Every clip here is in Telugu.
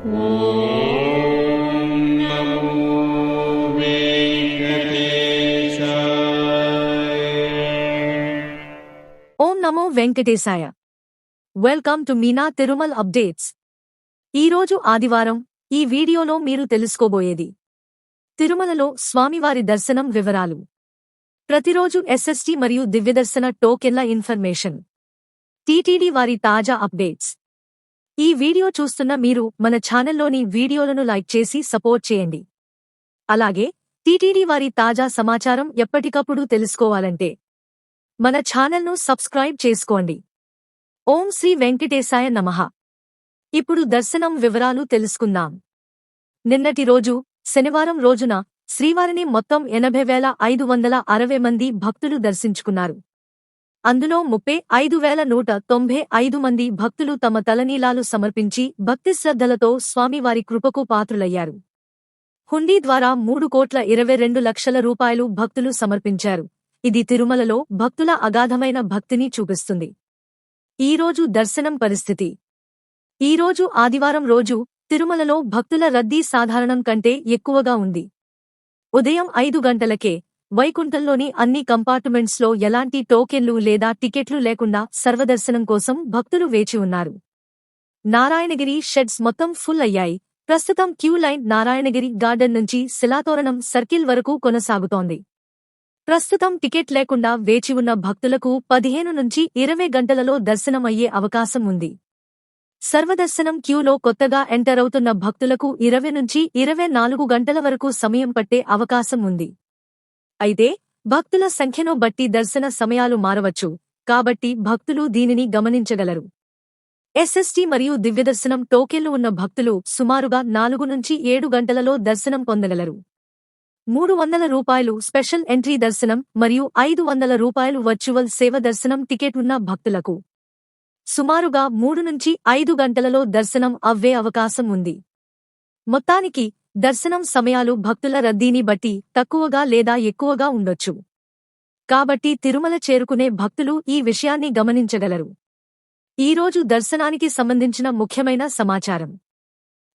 ఓం నమో వెంకటేశాయ. Welcome to Meena Tirumal updates. ఈరోజు ఆదివారం ఈ వీడియోలో మీరు తెలుసుకోబోయేది. తిరుమలలో స్వామివారి దర్శనం వివరాలు. ప్రతిరోజు ఎస్ఎస్టీ మరియు దివ్యదర్శన టోకెన్ల ఇన్ఫర్మేషన్. టీటీడీ వారి తాజా అప్డేట్స్. ఈ వీడియో చూస్తున్న మీరు మన ఛానల్లోని వీడియోలను లైక్ చేసి సపోర్ట్ చేయండి. అలాగే టీటీడీ వారి తాజా సమాచారం ఎప్పటికప్పుడు తెలుసుకోవాలంటే మన ఛానల్ను సబ్స్క్రైబ్ చేసుకోండి. ఓం శ్రీ వెంకటేశాయ నమః. ఇప్పుడు దర్శనం వివరాలు తెలుసుకుందాం. నిన్నటి రోజు శనివారం రోజున శ్రీవారిని మొత్తం ఎనభై వేల ఐదు వందల అరవై మంది భక్తులు దర్శించుకున్నారు. అందులో ముప్పై ఐదు వేల నూట తొంభై ఐదు మంది భక్తులు తమ తలనీలాలు సమర్పించి భక్తిశ్రద్ధలతో స్వామివారి కృపకు పాత్రులయ్యారు. హుండీ ద్వారా మూడు కోట్ల ఇరవై రెండు లక్షల రూపాయలు భక్తులు సమర్పించారు. ఇది తిరుమలలో భక్తుల అగాధమైన భక్తిని చూపిస్తుంది. ఈరోజు దర్శనం పరిస్థితి. ఈరోజు ఆదివారం రోజు తిరుమలలో భక్తుల రద్దీ సాధారణం కంటే ఎక్కువగా ఉంది. ఉదయం ఐదు గంటలకే వైకుంఠంలోని అన్ని కంపార్ట్మెంట్స్లో ఎలాంటి టోకెన్లు లేదా టికెట్లు లేకుండా సర్వదర్శనం కోసం భక్తులు వేచి ఉన్నారు. నారాయణగిరి షెడ్స్ మొత్తం ఫుల్ అయ్యాయి. ప్రస్తుతం క్యూ లైన్ నారాయణగిరి గార్డెన్ నుంచి శిలాతోరణం సర్కిల్ వరకు కొనసాగుతోంది. ప్రస్తుతం టికెట్ లేకుండా వేచి ఉన్న భక్తులకు పదిహేను నుంచి ఇరవై గంటలలో దర్శనం అయ్యే అవకాశం ఉంది. సర్వదర్శనం క్యూలో కొత్తగా ఎంటర్ అవుతున్న భక్తులకు ఇరవై నుంచి ఇరవై నాలుగు గంటల వరకు సమయం పట్టే అవకాశం ఉంది. అయితే భక్తుల సంఖ్యను బట్టి దర్శన సమయాలు మారవచ్చు కాబట్టి భక్తులు దీనిని గమనించగలరు. ఎస్ఎస్టీ మరియు దివ్యదర్శనం టోకెన్లు ఉన్న భక్తులు సుమారుగా నాలుగు నుంచి ఏడు గంటలలో దర్శనం పొందగలరు. మూడు వందల రూపాయలు స్పెషల్ ఎంట్రీ దర్శనం మరియు ఐదు వందల రూపాయలు వర్చువల్ సేవ దర్శనం టికెట్ ఉన్న భక్తులకు. సుమారుగా మూడు నుంచి ఐదు గంటలలో దర్శనం అవ్వే అవకాశం ఉంది. మొత్తానికి దర్శనం సమయాలు భక్తుల రద్దీని బట్టి తక్కువగా లేదా ఎక్కువగా ఉండొచ్చు. కాబట్టి తిరుమల చేరుకునే భక్తులు ఈ విషయాన్ని గమనించగలరు. ఈరోజు దర్శనానికి సంబంధించిన ముఖ్యమైన సమాచారం.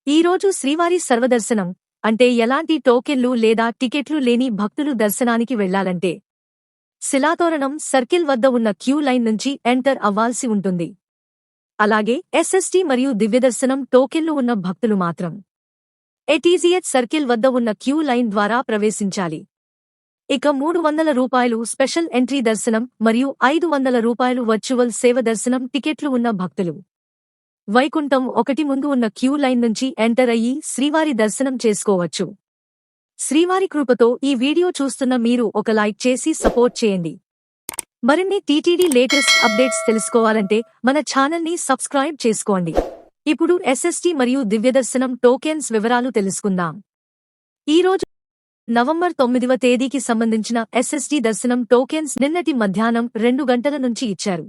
ఈరోజు శ్రీవారి సర్వదర్శనం అంటే ఎలాంటి టోకెన్లు లేదా టికెట్లు లేని భక్తులు దర్శనానికి వెళ్ళాలంటే శిలాతోరణం సర్కిల్ వద్ద ఉన్న క్యూ లైన్ నుంచి ఎంటర్ అవ్వాల్సి ఉంటుంది. అలాగే ఎస్ఎస్టీ మరియు దివ్యదర్శనం టోకెన్లు ఉన్న భక్తులు మాత్రం. ఎటీజీహెచ్ సర్కిల్ వద్ద ఉన్న క్యూ లైన్ ద్వారా ప్రవేశించాలి. ఇక మూడు వందల రూపాయలు స్పెషల్ ఎంట్రీ దర్శనం మరియు ఐదు వందల రూపాయలు వర్చువల్ సేవ దర్శనం టికెట్లు ఉన్న భక్తులు. వైకుంఠం ఒకటి ముందు ఉన్న క్యూ లైన్ నుంచి ఎంటర్ అయ్యి శ్రీవారి దర్శనం చేసుకోవచ్చు. శ్రీవారి కృపతో ఈ వీడియో చూస్తున్న మీరు ఒక లైక్ చేసి సపోర్ట్ చేయండి. మరిన్ని టీటీడీ లేటెస్ట్ అప్డేట్స్ తెలుసుకోవాలంటే మన ఛానల్ని సబ్స్క్రైబ్ చేసుకోండి. ఇప్పుడు ఎస్ఎస్టి మరియు దివ్యదర్శనం టోకెన్స్ వివరాలు తెలుసుకుందాం. ఈరోజు నవంబర్ తొమ్మిదివ తేదీకి సంబంధించిన ఎస్ఎస్టి దర్శనం టోకెన్స్ నిన్నటి మధ్యాహ్నం రెండు గంటల నుంచి ఇచ్చారు.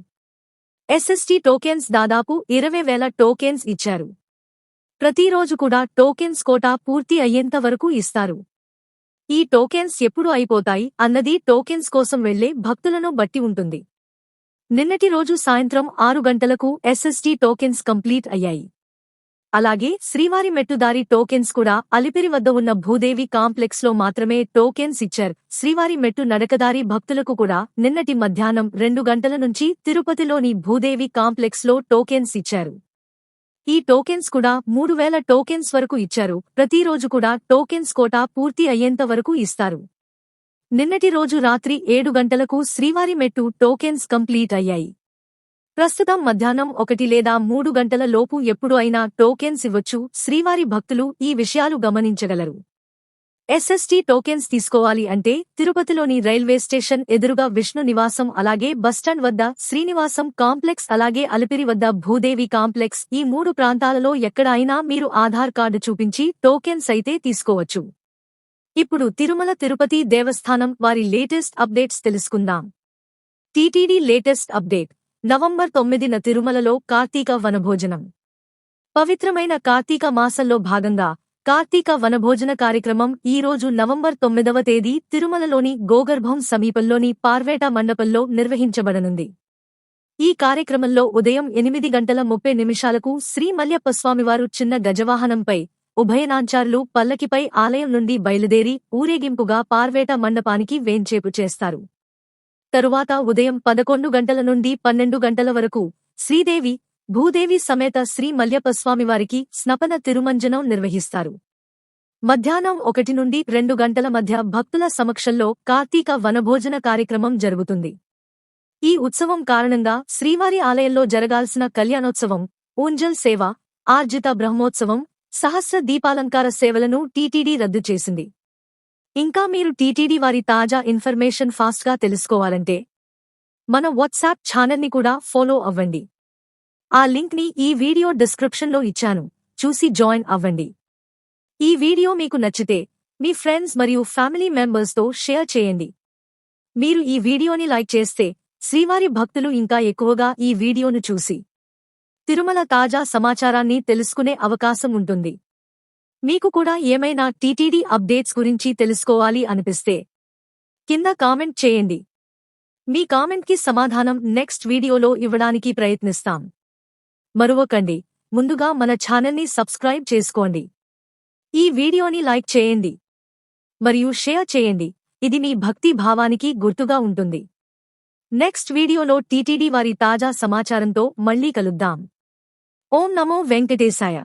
ఎస్ఎస్టి టోకెన్స్ దాదాపు ఇరవై వేల టోకెన్స్ ఇచ్చారు. ప్రతిరోజు కూడా టోకెన్స్ కోటా పూర్తి అయ్యేంత వరకు ఇస్తారు. ఈ టోకెన్స్ ఎప్పుడు అయిపోతాయి అన్నది టోకెన్స్ కోసం వెళ్ళే భక్తులను బట్టి ఉంటుంది. నిన్నటి రోజు సాయంత్రం ఆరు గంటలకు ఎస్ఎస్టీ టోకెన్స్ కంప్లీట్ అయ్యాయి. అలాగే శ్రీవారి మెట్టుదారి టోకెన్స్ కూడా అలిపిరి వద్ద ఉన్న భూదేవి కాంప్లెక్స్లో మాత్రమే టోకెన్స్ ఇచ్చారు. శ్రీవారి మెట్టు నడకదారి భక్తులకు కూడా నిన్నటి మధ్యాహ్నం రెండు గంటల నుంచి తిరుపతిలోని భూదేవి కాంప్లెక్స్లో టోకెన్స్ ఇచ్చారు. ఈ టోకెన్స్ కూడా మూడు వేల టోకెన్స్ వరకు ఇచ్చారు. ప్రతిరోజు కూడా టోకెన్స్ కోటా పూర్తి అయ్యేంత వరకు ఇస్తారు. నిన్నటి రోజు రాత్రి ఏడు గంటలకు శ్రీవారి మెట్టు టోకెన్స్ కంప్లీట్ అయ్యాయి. ప్రస్తుతం మధ్యాహ్నం ఒకటి లేదా మూడు గంటల లోపు ఎప్పుడు అయినా టోకెన్స్ ఇవ్వచ్చు శ్రీవారి భక్తులు ఈ విషయాలు గమనించగలరు. ఎస్ఎస్టీ టోకెన్స్ తీసుకోవాలి అంటే తిరుపతిలోని రైల్వే స్టేషన్ ఎదురుగా విష్ణు నివాసం అలాగే బస్టాండ్ వద్ద శ్రీనివాసం కాంప్లెక్స్ అలాగే అలిపిరి వద్ద భూదేవి కాంప్లెక్స్ ఈ మూడు ప్రాంతాలలో ఎక్కడ అయినా మీరు ఆధార్ కార్డు చూపించి టోకెన్స్ అయితే తీసుకోవచ్చు. ఇప్పుడు తిరుమల తిరుపతి దేవస్థానం వారి లేటెస్ట్ అప్డేట్స్ తెలుసుకుందాం. TTD latest update. నవంబర్ తొమ్మిదిన తిరుమలలో కార్తీక వనభోజనం. పవిత్రమైన కార్తీక మాసంలో భాగంగా కార్తీక వనభోజన కార్యక్రమం ఈ రోజు నవంబర్ తొమ్మిదవ తేదీ తిరుమలలోని గోగర్భం సమీపంలోని పార్వేట మండపంలో నిర్వహించబడనుంది. ఈ కార్యక్రమంలో ఉదయం ఎనిమిది గంటల ముప్పై నిమిషాలకు శ్రీ మల్యప్పస్వామివారు చిన్న గజవాహనంపై ఉభయనాంచార్లు పల్లకిపై ఆలయం నుండి బయలుదేరి ఊరేగింపుగా పార్వేట మండపానికి వేంచేపు చేస్తారు. తరువాత ఉదయం పదకొండు గంటల నుండి పన్నెండు గంటల వరకు శ్రీదేవి భూదేవి సమేత శ్రీ మల్యప్పస్వామివారికి స్నపన తిరుమంజనం నిర్వహిస్తారు. మధ్యాహ్నం ఒకటి నుండి రెండు గంటల మధ్య భక్తుల సమక్షంలో కార్తీక వనభోజన కార్యక్రమం జరుగుతుంది. ఈ ఉత్సవం కారణంగా శ్రీవారి ఆలయంలో జరగాల్సిన కళ్యాణోత్సవం ఊంజల్ సేవ ఆర్జిత బ్రహ్మోత్సవం సహస్ర దీపాలంకార సేవలను టీటీడీ రద్దు చేసింది. ఇంకా మీరు టీటీడీ వారి తాజా ఇన్ఫర్మేషన్ ఫాస్ట్గా తెలుసుకోవాలంటే మన వాట్సాప్ ఛానల్ని కూడా ఫాలో అవ్వండి. ఆ లింక్ని ఈ వీడియో డిస్క్రిప్షన్లో ఇచ్చాను. చూసి జాయిన్ అవ్వండి. ఈ వీడియో మీకు నచ్చితే మీ ఫ్రెండ్స్ మరియు ఫ్యామిలీ మెంబర్స్తో షేర్ చేయండి. మీరు ఈ వీడియోని లైక్ చేస్తే శ్రీవారి భక్తులు ఇంకా ఎక్కువగా ఈ వీడియోను చూసి తిరుమల తాజా సమాచారాన్ని తెలుసుకునే అవకాశం ఉంటుంది. మీకు కూడా ఏమైనా టీటీడీ అప్డేట్స్ గురించి తెలుసుకోవాలి అనిపిస్తే కింద కామెంట్ చేయండి. మీ కామెంట్కి సమాధానం నెక్స్ట్ వీడియోలో ఇవ్వడానికి ప్రయత్నిస్తాం. మరువకండి ముందుగా మన ఛానల్ని సబ్స్క్రైబ్ చేసుకోండి. ఈ వీడియోని లైక్ చేయండి. మరియు షేర్ చేయండి. ఇది మీ భక్తి భావానికి గుర్తుగా ఉంటుంది. నెక్స్ట్ వీడియోలో టీటీడీ వారి తాజా సమాచారంతో మళ్ళీ కలుద్దాం. ఓం నమో వెంకటేశాయ.